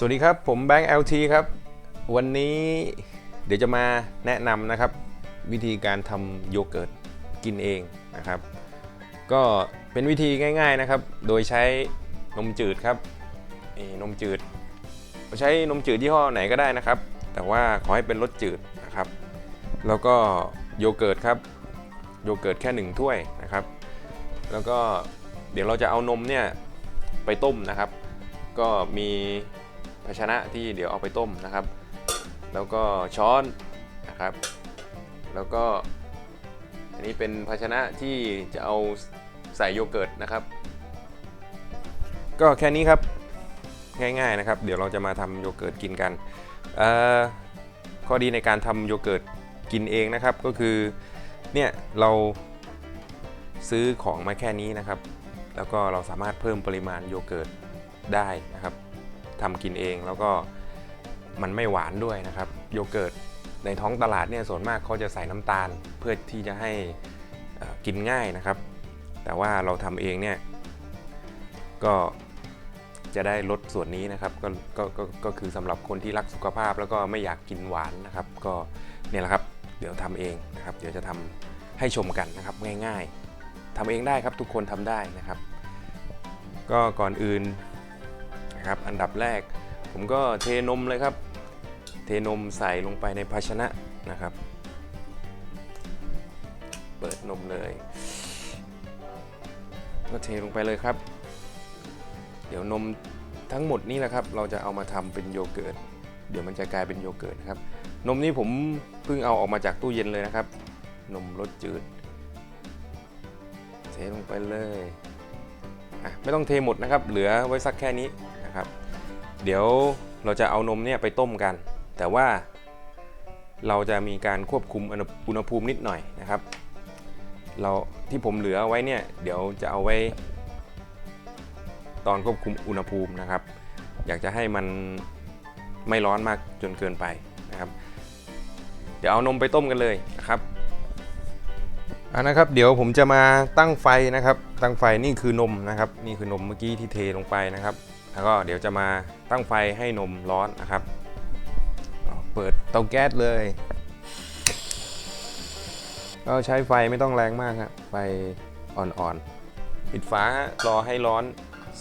สวัสดีครับ ผมแบงค์ LT ครับ วันนี้เดี๋ยวจะมาแนะนำนะครับ วิธีการทำโยเกิร์ตกินเองนะครับ ก็เป็นวิธีง่าย ๆนะครับ โดยใช้นมจืดครับนี่นมจืด ใช้นมจืดยี่ห้อไหนก็ได้นะครับ แต่ว่าขอให้เป็นรสจืดนะครับ แล้วก็โยเกิร์ตครับ โยเกิร์ตแค่หนึ่งถ้วยนะครับ แล้วก็เดี๋ยวเราจะเอานมเนี่ยไปต้มนะครับ ก็มี ภาชนะที่เดี๋ยวเอาไปต้มนะครับ แล้วก็ช้อนนะครับ แล้วก็อันนี้เป็นภาชนะที่จะเอาใส่โยเกิร์ตนะครับ ก็แค่นี้ครับง่ายๆนะครับ เดี๋ยวเราจะมาทำโยเกิร์ตกินกันข้อดีในการทำโยเกิร์ตกินเองนะครับ ก็คือเนี่ยเราซื้อของมาแค่นี้นะครับ แล้วก็เราสามารถเพิ่มปริมาณโยเกิร์ตได้นะครับ ทำกินเอง แล้วก็มันไม่หวานด้วยนะครับโยเกิร์ตในท้องตลาดเนี่ยส่วนมากเขาจะใส่น้ำตาลเพื่อที่จะให้กินง่ายนะครับ แต่ว่าเราทำเองเนี่ยก็จะได้ลดส่วนนี้นะครับก็ก็ก็ก็คือสำหรับคนที่รักสุขภาพแล้วก็ไม่อยากกินหวานนะครับ ก็เนี่ยแหละครับเดี๋ยวทำเองนะครับ เดี๋ยวจะทำให้ชมกันนะครับง่าย ๆทำเองได้ครับทุกคนทำได้นะครับ ก็ก่อนอื่น นะครับ อันดับแรก ผมก็เทนมเลยครับ เทนมใส่ลงไปในภาชนะนะครับ เปิดนมเลยก็เทลงไปเลยครับ เดี๋ยวนมทั้งหมดนี่แหละครับ เราจะเอามาทำเป็นโยเกิร์ต เดี๋ยวมันจะกลายเป็นโยเกิร์ตครับ นมนี่ผมเพิ่งเอาออกมาจากตู้เย็นเลยนะครับ นมรสจืด เทลงไปเลย อะไม่ต้องเทหมดนะครับ เหลือไว้สักแค่นี้ นะครับ เดี๋ยวเราจะเอานมเนี่ยไปต้มกัน แต่ว่าเราจะมีการควบคุมอุณหภูมินิดหน่อยนะครับ เราที่ผมเหลือไว้เนี่ยเดี๋ยวจะเอาไว้ ตอนควบคุมอุณหภูมินะครับ อยากจะให้มันไม่ร้อนมากจนเกินไปนะครับ เดี๋ยวเอานมไปต้มกันเลยนะครับอ่านะครับเดี๋ยวผมจะมาตั้งไฟนะครับ ตั้งไฟนี่คือนมนะครับ นี่คือนมเมื่อกี้ที่เทลงไปนะครับ แล้วก็เดี๋ยวจะมาตั้งไฟให้นมร้อนนะครับ เปิดเตาแก๊สเลยก็ใช้ไฟไม่ต้องแรงมากครับไฟอ่อนๆ ปิดฝารอให้ร้อน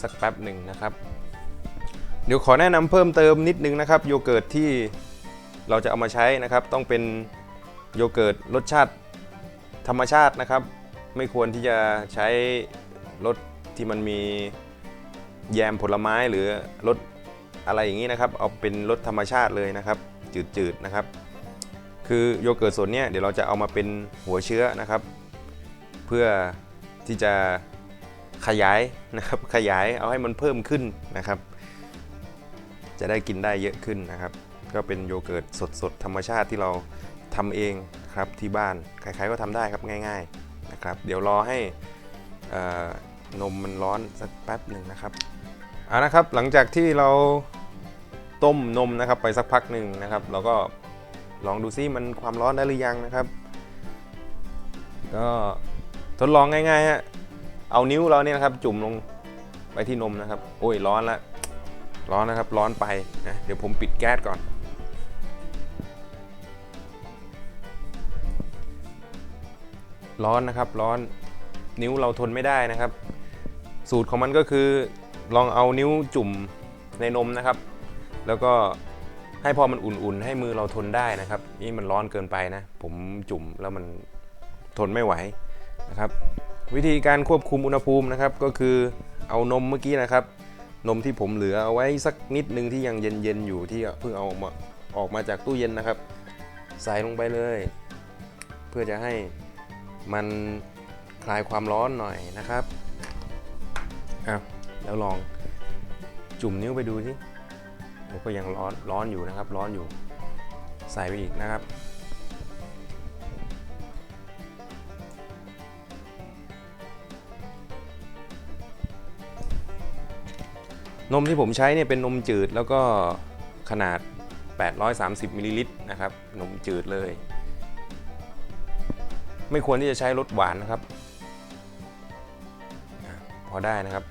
สักแป๊บหนึ่งนะครับ เดี๋ยวขอแนะนำเพิ่มเติมนิดนึงนะครับ โยเกิร์ตที่เราจะเอามาใช้นะครับ ต้องเป็นโยเกิร์ตรสชาติธรรมชาตินะครับ ไม่ควรที่จะใช้รสที่มันมี แยมผลไม้หรือรสอะไรอย่างนี้นะครับ เอาเป็นรสธรรมชาติเลยนะครับ จืดๆนะครับ คือโยเกิร์ตส่วนเนี้ยเดี๋ยวเราจะเอามาเป็นหัวเชื้อนะครับ เพื่อที่จะขยายนะครับ ขยายเอาให้มันเพิ่มขึ้นนะครับ จะได้กินได้เยอะขึ้นนะครับ ก็เป็นโยเกิร์ตสดๆธรรมชาติที่เราทำเองครับที่บ้านใครๆก็ทำได้ครับง่าย ๆนะครับ เดี๋ยวรอให้นมมันร้อนสักแป๊บหนึ่งนะครับ เอานะครับหลังจากที่เราต้มนมนะครับไปสักพักหนึ่งนะครับ เราก็ลองดูซิมันความร้อนได้หรือยังนะครับ ก็ทดลองง่ายๆฮะเอานิ้วเราเนี่ยนะครับ จุ่มลงไปที่นมนะครับ โอ้ยร้อนละร้อนนะครับ ร้อนไปนะเดี๋ยวผมปิดแก๊สก่อน ร้อนนะครับร้อนนิ้วเราทนไม่ได้นะครับ สูตรของมันก็คือ ลองเอานิ้วจุ่มในนมนะครับ แล้วก็ให้พอมันอุ่นๆ ให้มือเราทนได้นะครับ นี่มันร้อนเกินไปนะ ผมจุ่มแล้วมันทนไม่ไหวนะครับ วิธีการควบคุมอุณหภูมินะครับ ก็คือเอานมเมื่อกี้นะครับ นมที่ผมเหลือเอาไว้สักนิดนึงที่ยังเย็นๆอยู่ที่เพิ่งเอาออกมาออกมาจากตู้เย็นนะครับ ใส่ลงไปเลย เพื่อจะให้มันคลายความร้อนหน่อยนะครับอะ แล้วลองจุ่มนิ้วไปดูสิมันก็ยังร้อนร้อนอยู่นะครับ ร้อนอยู่ ใส่ไปอีกนะครับ นมที่ผมใช้เนี่ยเป็นนมจืดแล้วก็ขนาด 830มิลลิลิตรนะครับ นมจืดเลย ไม่ควรที่จะใช้รสหวานนะครับ พอได้นะครับ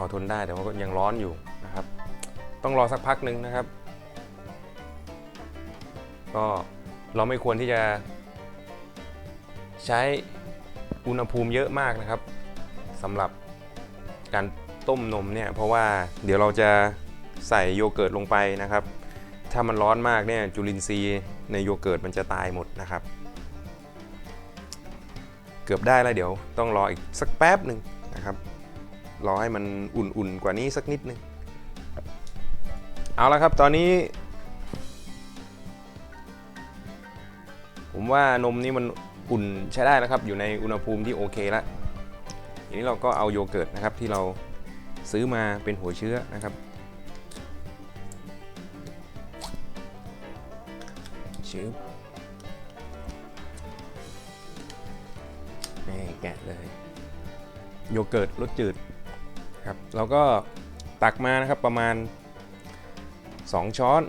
อทนได้แต่ว่าก็ยังร้อนอยู่นะครับ ต้องรอสักพักหนึ่งนะครับ ก็เราไม่ควรที่จะ ใช้อุณหภูมิเยอะมากนะครับสำหรับการต้มนมเนี่ยเพราะว่าเดี๋ยวเราจะใส่โยเกิร์ตลงไปนะครับ ถ้ามันร้อนมากเนี่ยจุลินทรีย์ในโยเกิร์ตมันจะตายหมดนะครับ เกือบได้แล้วเดี๋ยวต้องรออีกสักแป๊บหนึ่งนะครับ รอให้มันอุ่นๆกว่านี้สักนิดนึงเอาละครับตอนนี้ ผมว่านมนี่มันอุ่นใช้ได้แล้วครับ อยู่ในอุณหภูมิที่โอเคแล้วทีนี้เราก็เอาโยเกิร์ตนะครับที่เราซื้อมาเป็นหัวเชื้อนะครับ ชื้อนี่แกะเลย โยเกิร์ตรสจืด ครับเราก็ตักมานะครับประมาณ 2 ช้อน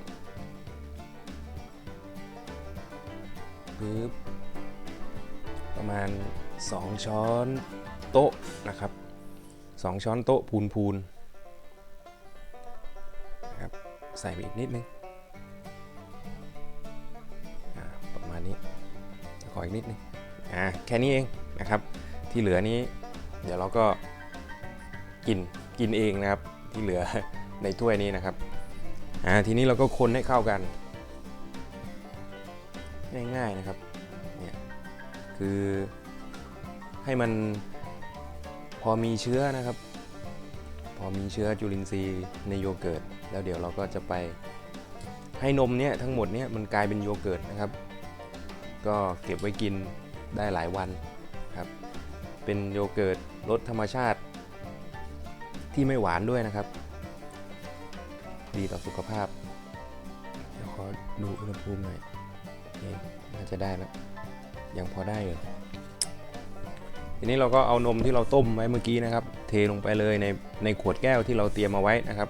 ปึ๊บประมาณ 2 ช้อนโต๊ะนะครับ 2 ช้อนโต๊ะพูนพูนๆนะครับใส่ไปอีกนิดนึงอ่าประมาณนี้ขออีกนิดนึงอ่าแค่นี้เองนะครับที่เหลือนี้เดี๋ยวเราก็ กินกินเองนะครับที่เหลือในถ้วยนี้นะครับอ่าทีนี้เราก็คนให้เข้ากัน ง่ายๆนะครับเนี่ยคือให้มันพอมีเชื้อนะครับ พอมีเชื้อจุลินทรีย์ในโยเกิร์ตแล้วเดี๋ยวเราก็จะไปให้นมเนี่ยทั้งหมดเนี่ยมันกลายเป็นโยเกิร์ตนะครับ ก็เก็บไว้กินได้หลายวันครับเป็นโยเกิร์ตรสธรรมชาติ ที่ไม่หวานด้วยนะครับ ดีต่อสุขภาพ เดี๋ยวขอดูอุณหภูมิหน่อยนี่น่าจะได้แล้ว ยังพอได้อยู่ทีนี้เราก็เอานมที่เราต้มไว้เมื่อกี้นะครับ เทลงไปเลยในในขวดแก้วที่เราเตรียมเอาไว้นะครับ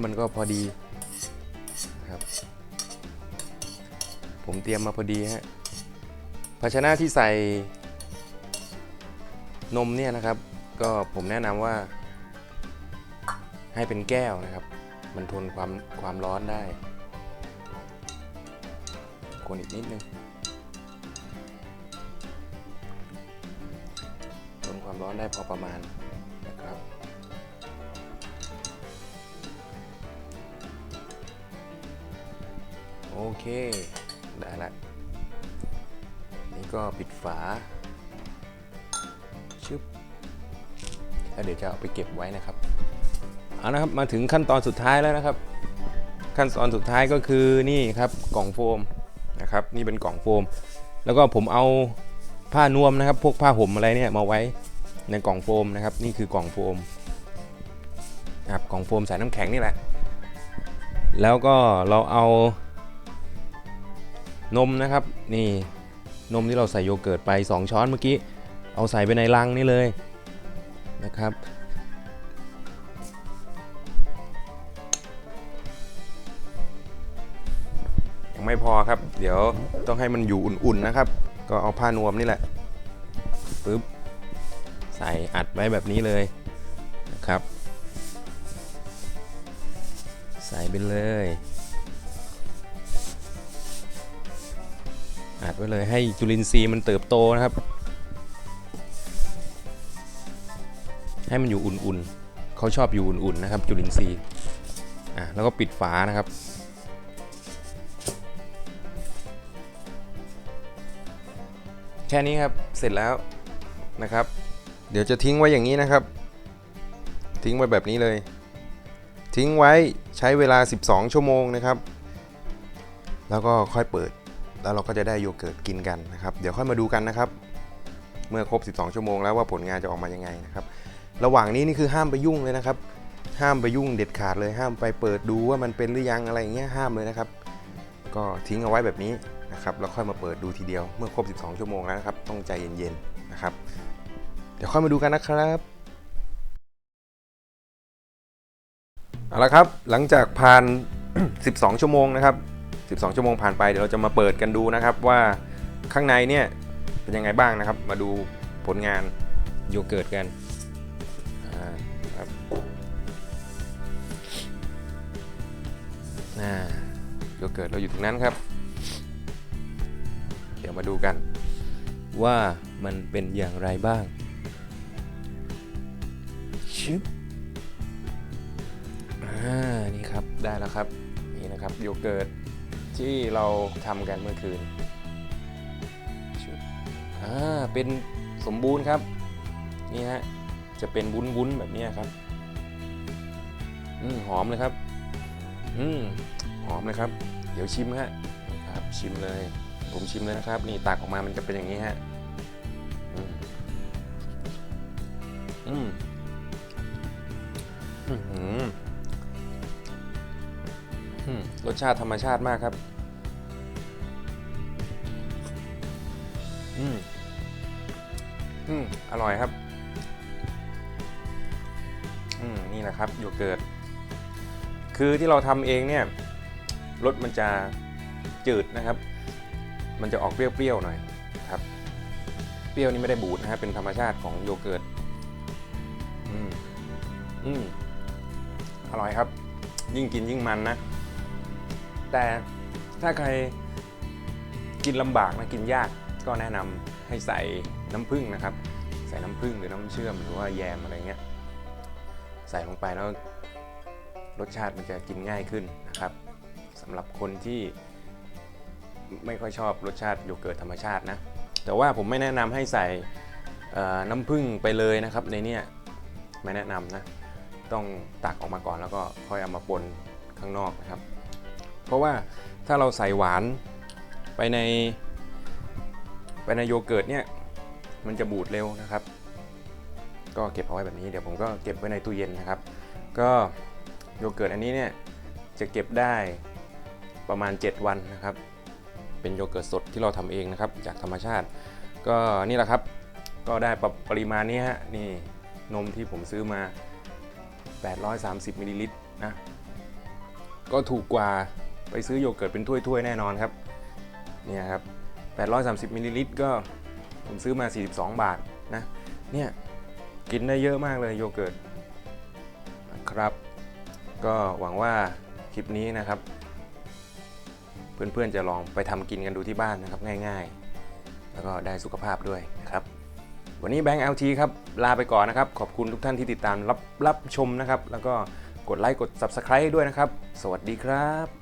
ว่ามันก็พอดีครับ ผมเตรียมมาพอดีฮะภาชนะที่ใส่นมเนี่ยนะครับ ก็ผมแนะนำว่า ให้เป็นแก้วนะครับ มันทนความความร้อนได้คนอีกนิดนึงทนความร้อนได้พอประมาณ โอเค ได้ละ นี่ก็ปิดฝา ชึบ แล้วเดี๋ยวจะเอาไปเก็บไว้นะครับ เอานะครับมาถึงขั้นตอนสุดท้ายแล้วนะครับ ขั้นตอนสุดท้ายก็คือนี่ครับกล่องโฟมนะครับ นี่เป็นกล่องโฟม แล้วก็ผมเอาผ้านวมนะครับ พวกผ้าห่มอะไรเนี่ยมาไว้ในกล่องโฟมนะครับ นี่คือกล่องโฟมนะครับกล่องโฟมใส่น้ำแข็งนี่แหละ แล้วก็เราเอา นมนะครับนี่นมที่เราใส่โยเกิร์ตไป 2 ช้อนเมื่อกี้ เอาใส่ไปในลังนี่เลยนะครับ ยังไม่พอครับ เดี๋ยวต้องให้มันอยู่อุ่นๆนะครับ ก็เอาผ้านวมนี่แหละปึ๊บใส่อัดไว้แบบนี้เลยนะครับ ใส่ไปเลย อัดไว้เลยให้จุลินทรีย์มันเติบโตนะครับ ให้มันอยู่อุ่นๆเขาชอบอยู่อุ่นๆนะครับ จุลินทรีย์อะแล้วก็ปิดฝานะครับแค่นี้ครับ เสร็จแล้วนะครับ เดี๋ยวจะทิ้งไว้อย่างนี้นะครับ ทิ้งไว้แบบนี้เลย ทิ้งไว้ใช้เวลา 12 ชั่วโมงนะครับ แล้วก็ค่อยเปิด แล้วเราก็จะได้โยเกิร์ตกินกันนะครับ เดี๋ยวค่อยมาดูกันนะครับ เมื่อครบ 12 ชั่วโมงแล้วว่าผลงานจะออกมายังไงนะครับ ระหว่างนี้นี่คือห้ามไปยุ่งเลยนะครับ ห้ามไปยุ่งเด็ดขาดเลยห้ามไปเปิดดูว่ามันเป็นหรือยังอะไรอย่างเงี้ยห้ามเลยนะครับ ก็ทิ้งเอาไว้แบบนี้นะครับแล้วค่อยมาเปิดดูทีเดียวเมื่อครบ 12 ชั่วโมงแล้วนะครับ ต้องใจเย็นๆนะครับ เดี๋ยวค่อยมาดูกันนะครับเอาละครับหลังจากผ่าน 12 ชั่วโมงนะครับ 12 ชั่วโมงผ่านไปเดี๋ยวเราจะมาเปิดกันดูนะครับว่าข้างในเนี่ยเป็นยังไงบ้างนะครับ มาดูผลงานโยเกิร์ตกันครับโยเกิร์ตเราอยู่ตรงนั้นครับ เดี๋ยวมาดูกัน ว่ามันเป็นอย่างไรบ้างชึบอ่านี่ครับได้แล้วครับ นี่นะครับโยเกิร์ต ที่เราทำกันเมื่อคืนอ่าเป็นสมบูรณ์ครับ นี่ฮะ จะเป็นวุ้นๆแบบนี้ครับ อืมหอมเลยครับ อืมหอมเลยครับ เดี๋ยวชิมฮะครับชิมเลย ผมชิมเลยนะครับ นี่ตักออกมามันจะเป็นอย่างนี้ฮะ อืมอืม รสชาติธรรมชาติมากครับ อืม อืม อร่อยครับ อืม นี่แหละครับโยเกิร์ต คือที่เราทำเองเนี่ยรสมันจะจืดนะครับ มันจะออกเปรี้ยวๆหน่อยครับ เปรี้ยวนี่ไม่ได้บูดนะฮะ เป็นธรรมชาติของโยเกิร์ต อืม อืม อร่อยครับ ยิ่งกินยิ่งมันนะ แต่ถ้าใครกินลำบากนะกินยากก็แนะนำให้ใส่น้ำผึ้งนะครับ ใส่น้ำผึ้งหรือน้ำเชื่อมหรือว่าแยมอะไรเงี้ยใส่ลงไปแล้วรสชาติมันจะกินง่ายขึ้นนะครับสำหรับคนที่ไม่ค่อยชอบรสชาติโยเกิร์ตธรรมชาตินะ แต่ว่าผมไม่แนะนำให้ใส่น้ำผึ้งไปเลยนะครับ ในเนี้ยไม่แนะนำนะ ต้องตักออกมาก่อนแล้วก็ค่อยเอามาปนข้างนอกนะครับ เพราะว่าถ้าเราใส่หวานไปในไปในโยเกิร์ตเนี่ยมันจะบูดเร็วนะครับ ก็เก็บเอาไว้แบบนี้เดี๋ยวผมก็เก็บไว้ในตู้เย็นนะครับ ก็โยเกิร์ตอันนี้เนี่ยจะเก็บได้ประมาณ 7 วันนะครับ เป็นโยเกิร์ตสดที่เราทำเองนะครับ จากธรรมชาติ ก็นี่แหละครับก็ได้ปปริมาณนี้ฮะนี่นมที่ผมซื้อมา 830มิลลิลิตรนะก็ถูกกว่า ไปซื้อโยเกิร์ตเป็นถ้วยๆแน่นอนครับเนี่ยครับ830มิลลิลิตรก็ผมซื้อมา 42 บาทนะเนี่ยกินได้เยอะมากเลยโยเกิร์ตนะครับ ก็หวังว่าคลิปนี้นะครับ เพื่อนๆจะลองไปทำกินกันดูที่บ้านนะครับง่ายๆ แล้วก็ได้สุขภาพด้วยนะครับ วันนี้แบงค์ LT ครับ ลาไปก่อนนะครับ ขอบคุณทุกท่านที่ติดตามรับรับชมนะครับ แล้วก็กดไลค์กด Subscribe ด้วยนะครับ สวัสดีครับ